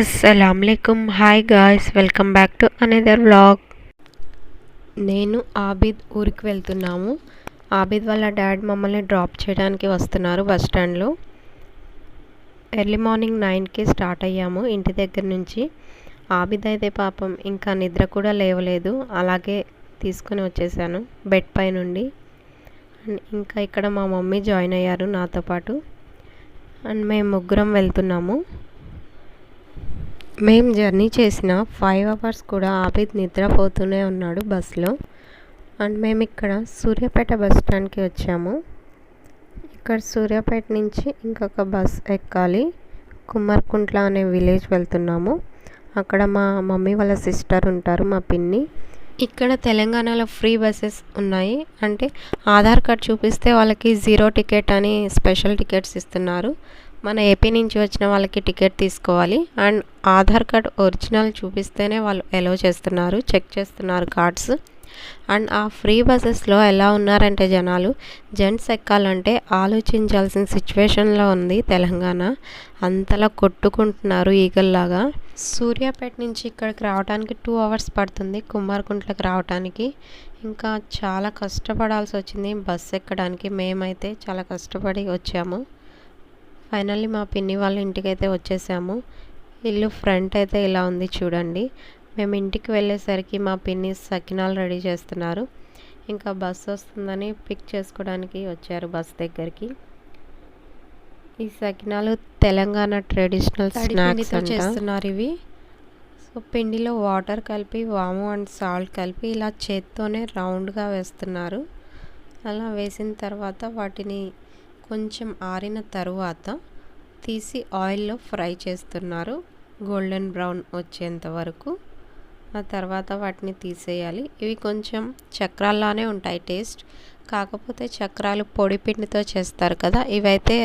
అస్సలంకం hi guys welcome back to another vlog నేను ఆబిద్ ఊరికి వెళ్తున్నాము. ఆబిద్ వాళ్ళ డాడ్ మమ్మల్ని డ్రాప్ చేయడానికి వస్తున్నారు బస్ స్టాండ్లో ఎర్లీ మార్నింగ్ నైన్కి స్టార్ట్ అయ్యాము ఇంటి దగ్గర నుంచి. ఆబిద్ అయితే పాపం ఇంకా నిద్ర కూడా లేవలేదు. అలాగే తీసుకొని వచ్చేసాను బెడ్ పై నుండి. అండ్ ఇంకా ఇక్కడ మా మమ్మీ జాయిన్ అయ్యారు నాతో పాటు. అండ్ మేము ముగ్గురం వెళ్తున్నాము. మేము జర్నీ చేసిన ఫైవ్ అవర్స్ కూడా ఆబిద్ నిద్రపోతూనే ఉన్నాడు బస్సులో అండ్ మేము ఇక్కడ సూర్యాపేట బస్ స్టాండ్కి వచ్చాము. ఇక్కడ సూర్యాపేట నుంచి ఇంకొక బస్ ఎక్కాలి. కుమ్మర్కుంట్ల అనే విలేజ్ వెళ్తున్నాము. అక్కడ మా మమ్మీ వాళ్ళ సిస్టర్ ఉంటారు మా పిన్ని. ఇక్కడ తెలంగాణలో ఫ్రీ బస్సెస్ ఉన్నాయి. అంటే ఆధార్ కార్డ్ చూపిస్తే వాళ్ళకి జీరో టికెట్ అని స్పెషల్ టికెట్స్ ఇస్తున్నారు. మన ఏపీ నుంచి వచ్చిన వాళ్ళకి టికెట్ తీసుకోవాలి. అండ్ ఆధార్ కార్డ్ ఒరిజినల్ చూపిస్తేనే వాళ్ళు ఎలో చేస్తున్నారు. చెక్ చేస్తున్నారు కార్డ్స్. అండ్ ఆ ఫ్రీ బస్సెస్లో ఎలా ఉన్నారంటే జనాలు జెంట్స్ ఎక్కాలంటే ఆలోచించాల్సిన సిచ్యువేషన్లో ఉంది తెలంగాణ. అంతలా కొట్టుకుంటున్నారు ఈగల్లాగా. సూర్యాపేట నుంచి ఇక్కడికి రావడానికి టూ అవర్స్ పడుతుంది కుమార్కుంట్లకు రావడానికి ఇంకా చాలా కష్టపడాల్సి వచ్చింది బస్సు ఎక్కడానికి. మేమైతే చాలా కష్టపడి వచ్చాము. ఫైనల్లీ మా పిన్ని వాళ్ళ ఇంటికి అయితే వచ్చేసాము. ఇల్లు ఫ్రంట్ అయితే ఇలా ఉంది చూడండి. మేము ఇంటికి వెళ్ళేసరికి మా పిన్ని సకినాలు రెడీ చేస్తున్నారు. ఇంకా బస్ వస్తుందని పిక్ చేసుకోవడానికి వచ్చారు బస్ దగ్గరికి. ఈ సకినాలు తెలంగాణ ట్రెడిషనల్ స్నాక్స్ చేస్తున్నారు ఇవి. సో పిండిలో వాటర్ కలిపి వాము అండ్ సాల్ట్ కలిపి ఇలా చేత్తోనే రౌండ్గా వేస్తున్నారు. అలా వేసిన తర్వాత వాటిని కొంచెం ఆరిన తరువాత తీసి ఆయిల్లో ఫ్రై చేస్తున్నారు. గోల్డెన్ బ్రౌన్ వచ్చేంత వరకు. ఆ తర్వాత వాటిని తీసేయాలి. ఇవి కొంచెం చక్రాల్లానే ఉంటాయి టేస్ట్. కాకపోతే చక్రాలు పొడి పిండితో చేస్తారు కదా ఇవైతే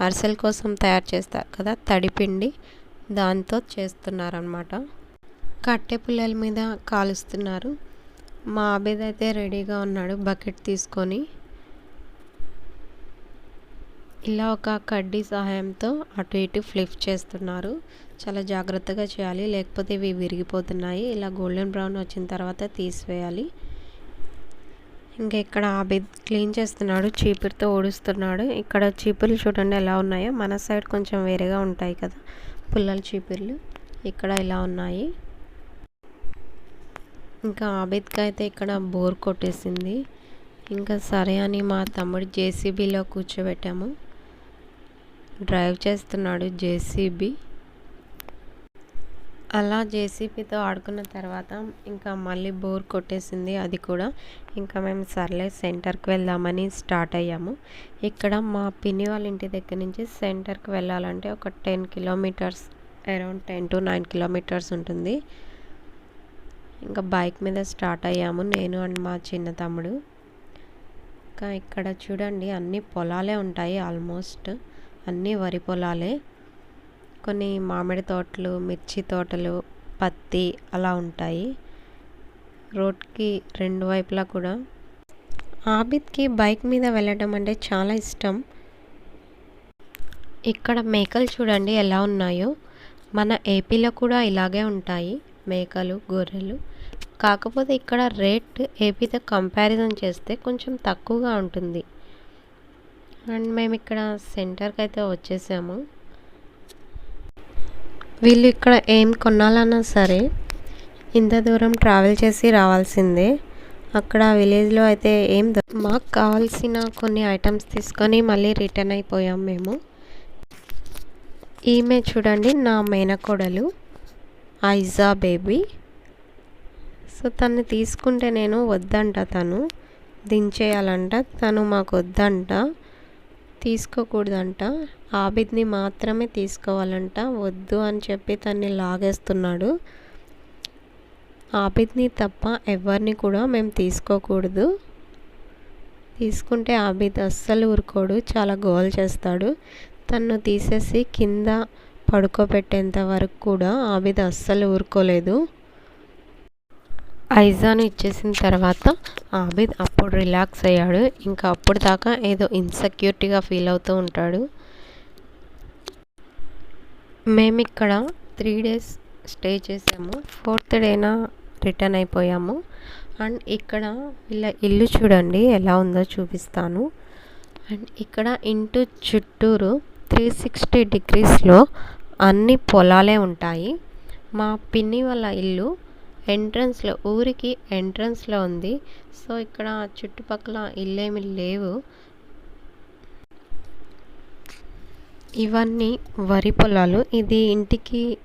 అరిసెల కోసం తయారు చేస్తారు కదా తడిపిండి దాంతో చేస్తున్నారనమాట కట్టె పుల్లల మీద కాలుస్తున్నారు. మా అబిద్ అయితే రెడీగా ఉన్నాడు బకెట్ తీసుకొని ఇలా ఒక కడ్డీ సహాయంతో అటు ఇటు ఫ్లిప్ చేస్తున్నారు. చాలా జాగ్రత్తగా చేయాలి. లేకపోతే ఇవి విరిగిపోతున్నాయి. ఇలా గోల్డెన్ బ్రౌన్ వచ్చిన తర్వాత తీసివేయాలి. ఇంకా ఇక్కడ ఆబిద్ క్లీన్ చేస్తున్నాడు. చీపురుతో ఊడుస్తున్నాడు. ఇక్కడ చీపుర్లు చూడండి ఎలా ఉన్నాయో. మన సైడ్ కొంచెం వేరేగా ఉంటాయి కదా పుల్లల చీపుర్లు. ఇక్కడ ఇలా ఉన్నాయి. ఇంకా ఆబిద్కి అయితే ఇక్కడ బోర్ కొట్టేసింది. ఇంకా సరే అని మా తమ్ముడు జేసీబీలో కూర్చోబెట్టాము. డ్రైవ్ చేస్తున్నాడు జేసీబీ. అలా జేసీబీతో ఆడుకున్న తర్వాత ఇంకా మళ్ళీ బోర్ కొట్టేసింది అది కూడా. ఇంకా మేము సర్లే సెంటర్కి వెళ్దామని స్టార్ట్ అయ్యాము. ఇక్కడ మా పిన్ని వాళ్ళ ఇంటి దగ్గర నుంచి సెంటర్కి వెళ్ళాలంటే ఒక ten kilometres around ten to nine kilometres ఉంటుంది. ఇంకా బైక్ మీద స్టార్ట్ అయ్యాము నేను అండ్ మా చిన్న తమ్ముడు. ఇంకా ఇక్కడ చూడండి అన్ని పొలాలే ఉంటాయి ఆల్మోస్ట్. అన్నీ వరి పొలాలే. కొన్ని మామిడి తోటలు మిర్చి తోటలు పత్తి అలా ఉంటాయి. రోడ్కి రెండు వైపులా కూడా. ఆబిద్కి బైక్ మీద వెళ్ళడం అంటే చాలా ఇష్టం. ఇక్కడ మేకలు చూడండి ఎలా ఉన్నాయో. మన ఏపీలో కూడా ఇలాగే ఉంటాయి మేకలు గొర్రెలు. కాకపోతే ఇక్కడ రేట్ ఏపీతో కంపారిజన్ చేస్తే కొంచెం తక్కువగా ఉంటుంది. అండ్ మేము ఇక్కడ సెంటర్కి అయితే వచ్చేసాము. వీళ్ళు ఇక్కడ ఏం కొనాలన్నా సరే ఇంత దూరం ట్రావెల్ చేసి రావాల్సిందే. అక్కడ విలేజ్లో అయితే ఏం మాకు కావాల్సిన కొన్ని ఐటమ్స్ తీసుకొని మళ్ళీ రిటర్న్ అయిపోయాం మేము. ఈమె చూడండి నా మేనకోడలు ఐజా బేబీ. సో తను తీసుకుంటే నేను వద్దంట తను. దించేయాలంట తను మాకు వద్దంట. తీసుకోకూడదంట. ఆబిద్ని మాత్రమే తీసుకోవాలంట. వద్దు అని చెప్పి తన్ని లాగేస్తున్నాడు. ఆబిద్ని తప్ప ఎవరిని కూడా మేము తీసుకోకూడదు. తీసుకుంటే ఆబిద్ అస్సలు ఊరుకోడు. చాలా గోల్ చేస్తాడు. తను తీసేసి కింద పడుకోబెట్టేంత వరకు కూడా ఆబిద్ అస్సలు ఊరుకోలేదు. ఐజాను ఇచ్చేసిన తర్వాత ఆబిద్ అప్పుడు రిలాక్స్ అయ్యాడు. ఇంకా అప్పుడు దాకా ఏదో ఇన్సెక్యూరిటీగా ఫీల్ అవుతూ ఉంటాడు. మేము ఇక్కడ త్రీ డేస్ స్టే చేసాము. ఫోర్త్ డేనా రిటర్న్ అయిపోయాము. అండ్ ఇక్కడ వీళ్ళ ఇల్లు చూడండి ఎలా ఉందో చూపిస్తాను. అండ్ ఇక్కడ ఇంటి చుట్టూరు త్రీ సిక్స్టీ డిగ్రీస్లో అన్ని పొలాలే ఉంటాయి. మా పిన్ని వాళ్ళ ఇల్లు ఎంట్రన్స్లో ఊరికి ఎంట్రన్స్లో ఉంది. సో ఇక్కడ చుట్టుపక్కల ఇల్లేమి లేవు. ఇవన్నీ వరి పొలాలు. ఇది ఇంటికి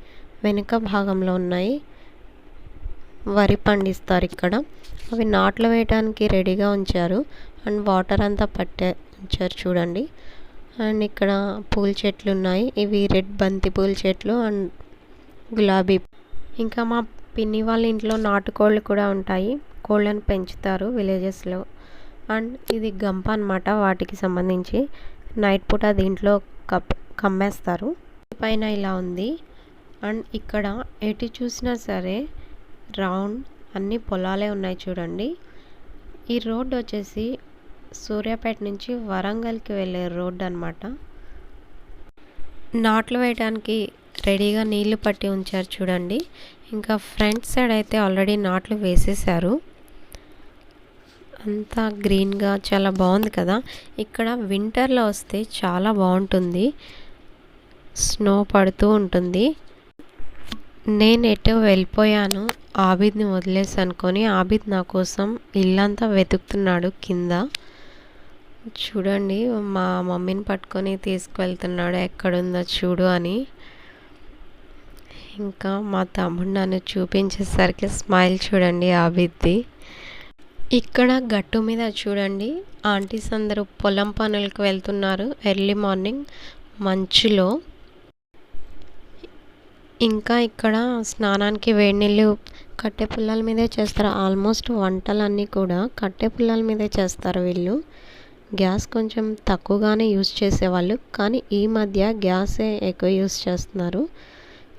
వెనుక భాగంలో ఉన్నాయి. వరి పండిస్తారు ఇక్కడ. అవి నాట్లు వేయడానికి రెడీగా ఉంచారు. అండ్ వాటర్ అంతా పట్టే ఉంచారు చూడండి. అండ్ ఇక్కడ పూల చెట్లు ఉన్నాయి. ఇవి రెడ్ బంతి పూల చెట్లు అండ్ గులాబీ. ఇంకా మా పిన్ని వాళ్ళ ఇంట్లో నాటుకోళ్ళు కూడా ఉంటాయి. కోళ్ళను పెంచుతారు విలేజెస్లో. అండ్ ఇది గంప అనమాట వాటికి సంబంధించి. నైట్ పూట దీంట్లో కప్ కమ్మేస్తారు. పైన ఇలా ఉంది. అండ్ ఇక్కడ ఎటు చూసినా సరే రౌండ్ అన్ని పొలాలే ఉన్నాయి చూడండి. ఈ రోడ్ వచ్చేసి సూర్యాపేట నుంచి వరంగల్కి వెళ్ళే రోడ్ అనమాట నాట్లు వేయడానికి రెడీగా నీళ్ళు పట్టి ఉంచారు చూడండి. ఇంకా ఫ్రంట్ సైడ్ అయితే ఆల్రెడీ నాట్లు వేసేసారు అంతా గ్రీన్గా చాలా బాగుంది కదా. ఇక్కడ వింటర్లో వస్తే చాలా బాగుంటుంది. స్నో పడుతూ ఉంటుంది. నేను ఎటో వెళ్ళిపోయాను. ఆబిద్ని వదిలేసి అనుకొని ఆబిద్ నా కోసం ఇల్లంతా వెతుకుతున్నాడు కింద. చూడండి మా మమ్మీని పట్టుకొని తీసుకువెళ్తున్నాడు ఎక్కడుందో చూడు అని. ఇంకా మా తమ్ముడు నన్ను చూపించేసరికి స్మైల్ చూడండి ఆబిద్ది ఇక్కడ గట్టు మీద చూడండి. ఆంటీస్ అందరూ పొలం పనులకు వెళ్తున్నారు. ఎర్లీ మార్నింగ్ మంచులో. ఇంకా ఇక్కడ స్నానానికి వేడి నీళ్ళు కట్టె పుల్లల మీదే చేస్తారు. ఆల్మోస్ట్ వంటలన్నీ కూడా కట్టె పుల్లల మీదే చేస్తారు వీళ్ళు. గ్యాస్ కొంచెం తక్కువగానే యూస్ చేసేవాళ్ళు. కానీ ఈ మధ్య గ్యాసే ఎక్కువ యూస్ చేస్తున్నారు.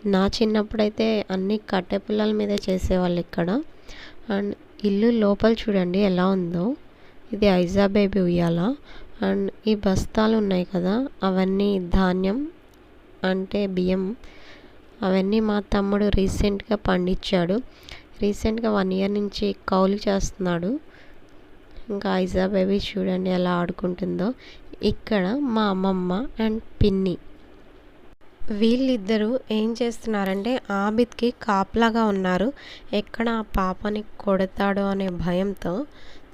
నా చిన్నప్పుడైతే అన్ని కట్టె పుల్లల మీదే చేసేవాళ్ళు ఇక్కడ. అండ్ ఇల్లు లోపల చూడండి ఎలా ఉందో. ఇది ఐజా బేబీ ఉయ్యాల. అండ్ ఈ బస్తాలు ఉన్నాయి కదా అవన్నీ ధాన్యం అంటే బియ్యం. అవన్నీ మా తమ్ముడు రీసెంట్గా పండించాడు. రీసెంట్గా వన్ ఇయర్ నుంచి కౌలు చేస్తున్నాడు. ఇంకా ఐజా బేబీ చూడండి ఎలా ఆడుకుంటుందో. ఇక్కడ మా అమ్మమ్మ అండ్ పిన్ని. వీళ్ళిద్దరూ ఏం చేస్తున్నారంటే ఆబిద్కి కాపలాగా ఉన్నారు. ఎక్కడ ఆ పాపని కొడతాడో అనే భయంతో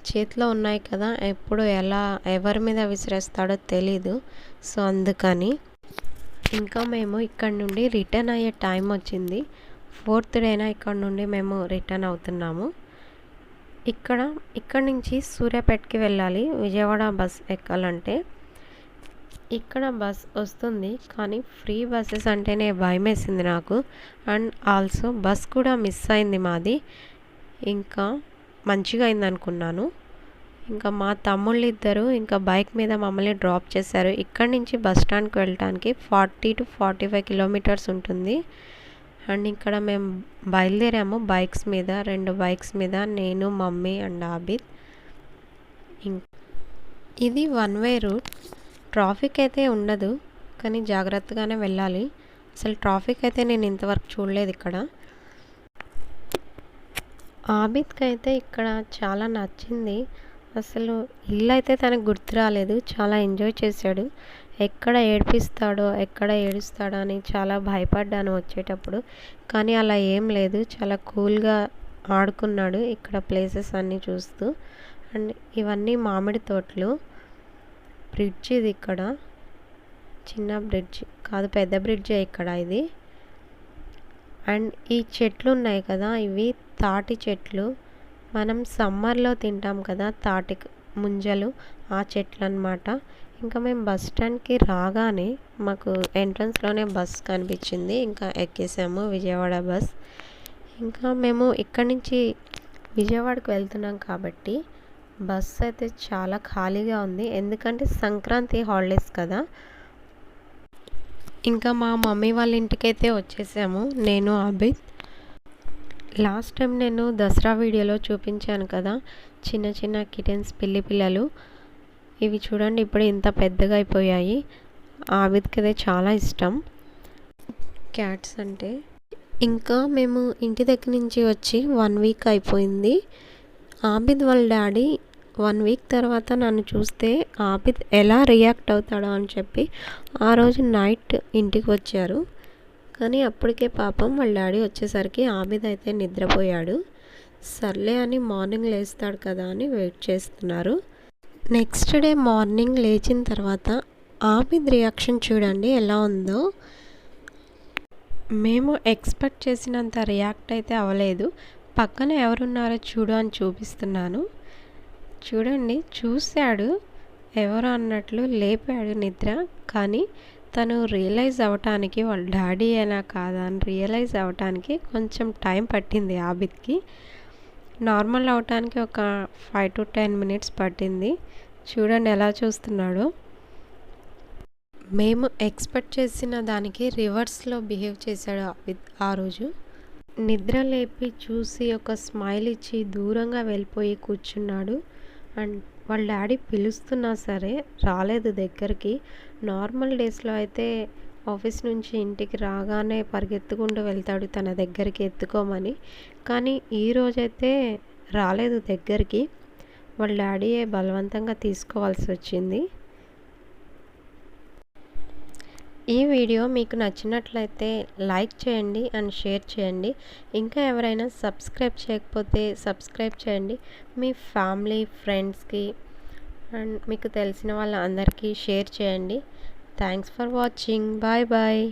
చేతిలో ఉన్నాయి కదా ఎప్పుడు ఎలా ఎవరి మీద విసిరేస్తాడో తెలీదు. సో అందుకని ఇంకా మేము ఇక్కడ నుండి రిటర్న్ అయ్యే టైం వచ్చింది. ఫోర్త్ డేనా ఇక్కడ నుండి మేము రిటర్న్ అవుతున్నాము. ఇక్కడ ఇక్కడ నుంచి సూర్యాపేటకి వెళ్ళాలి. విజయవాడ బస్ ఎక్కాలంటే ఇక్కడ బస్ వస్తుంది కానీ ఫ్రీ బస్సెస్ అంటేనే భయం వేసింది నాకు. అండ్ ఆల్సో బస్ కూడా మిస్ అయింది మాది. ఇంకా మంచిగా అయింది అనుకున్నాను. ఇంకా మా తమ్ముళ్ళు ఇద్దరు ఇంకా బైక్ మీద మమ్మల్ని డ్రాప్ చేశారు. ఇక్కడ నుంచి బస్ స్టాండ్కి వెళ్ళటానికి forty to forty five kilometres ఉంటుంది. అండ్ ఇక్కడ మేము బయలుదేరాము బైక్స్ మీద రెండు బైక్స్ మీద నేను మమ్మీ అండ్ ఆబిద్. ఇది వన్ వే రూట్. ట్రాఫిక్ అయితే ఉండదు కానీ జాగ్రత్తగానే వెళ్ళాలి. అసలు ట్రాఫిక్ అయితే నేను ఇంతవరకు చూడలేదు ఇక్కడ. ఆబిద్కి అయితే ఇక్కడ చాలా నచ్చింది. అసలు ఇల్లు అయితే తనకు గుర్తు రాలేదు. చాలా ఎంజాయ్ చేశాడు. ఎక్కడ ఏడిపిస్తాడో ఎక్కడ ఏడుస్తాడో అని చాలా భయపడ్డాను వచ్చేటప్పుడు. కానీ అలా ఏం లేదు. చాలా కూల్గా ఆడుకున్నాడు ఇక్కడ ప్లేసెస్ అన్నీ చూస్తూ. అండ్ ఇవన్నీ మామిడి తోటలు. బ్రిడ్జ్ ఇది ఇక్కడ. చిన్న బ్రిడ్జ్. కాదు పెద్ద బ్రిడ్జే ఇక్కడ ఇది. అండ్ ఈ చెట్లు ఉన్నాయి కదా ఇవి తాటి చెట్లు. మనం సమ్మర్లో తింటాం కదా తాటి ముంజలు ఆ చెట్లు అనమాట ఇంకా మేము బస్ స్టాండ్కి రాగానే మాకు ఎంట్రన్స్లోనే బస్ కనిపించింది. ఇంకా ఎక్కేసాము విజయవాడ బస్. ఇంకా మేము ఇక్కడి నుంచి విజయవాడకు వెళ్తున్నాం కాబట్టి బస్ అయితే చాలా ఖాళీగా ఉంది. ఎందుకంటే సంక్రాంతి హాలిడేస్ కదా. ఇంకా మా మమ్మీ వాళ్ళ ఇంటికైతే వచ్చేసాము. నేను అభిత్ లాస్ట్ టైం నేను దసరా వీడియోలో చూపించాను కదా. చిన్న చిన్న కిటెన్స్ పిల్లి పిల్లలు. ఇవి చూడండి ఇప్పుడు ఇంత పెద్దగా అయిపోయాయి. ఆబిద్కి అదే చాలా ఇష్టం. క్యాట్స్ అంటే. ఇంకా మేము ఇంటి దగ్గర నుంచి వచ్చి వన్ వీక్ అయిపోయింది. ఆబిద్ వాళ్ళ డాడీ వన్ వీక్ తర్వాత నన్ను చూస్తే ఆబిద్ ఎలా రియాక్ట్ అవుతాడో అని చెప్పి ఆ రోజు నైట్ ఇంటికి వచ్చారు. కానీ అప్పటికే పాపం వాళ్ళ డాడీ వచ్చేసరికి ఆబిద్ అయితే నిద్రపోయాడు. సర్లే అని మార్నింగ్ లేస్తాడు కదా అని వెయిట్ చేస్తున్నారు. నెక్స్ట్ డే మార్నింగ్ లేచిన తర్వాత ఆబిద్ రియాక్షన్ చూడండి ఎలా ఉందో. మేము ఎక్స్పెక్ట్ చేసినంత రియాక్ట్ అయితే అవ్వలేదు. పక్కన ఎవరున్నారో చూడు అని చూపిస్తున్నాను. చూడండి చూశాడు. ఎవరు అన్నట్లు లేపాడు నిద్ర. కానీ తను రియలైజ్ అవ్వటానికి వాళ్ళ డాడీ అయినా కాదా అని రియలైజ్ అవ్వటానికి కొంచెం టైం పట్టింది ఆబిద్కి. నార్మల్ అవటానికి ఒక ఫైవ్ టు టెన్ మినిట్స్ పట్టింది. చూడండి ఎలా చూస్తున్నాడో. మేము ఎక్స్పెక్ట్ చేసిన దానికి రివర్స్లో బిహేవ్ చేశాడు ఆ రోజు. నిద్ర లేపి చూసి ఒక స్మైల్ ఇచ్చి దూరంగా వెళ్ళిపోయి కూర్చున్నాడు. అండ్ వాళ్ళ డాడీ పిలుస్తున్నా సరే రాలేదు దగ్గరికి. నార్మల్ డేస్లో అయితే ఆఫీస్ నుంచి ఇంటికి రాగానే పరిగెత్తుకుంటూ వెళ్తాడు తన దగ్గరికి ఎత్తుకోమని. కానీ ఈ రోజైతే రాలేదు దగ్గరికి. వాళ్ళ డాడీయే బలవంతంగా తీసుకోవాల్సి వచ్చింది. ఈ వీడియో మీకు నచ్చినట్లయితే లైక్ చేయండి అండ్ షేర్ చేయండి. ఇంకా ఎవరైనా సబ్స్క్రైబ్ చేయకపోతే సబ్స్క్రైబ్ చేయండి. మీ ఫ్యామిలీ ఫ్రెండ్స్కి అండ్ మీకు తెలిసిన వాళ్ళందరికీ షేర్ చేయండి. Thanks for watching. Bye bye.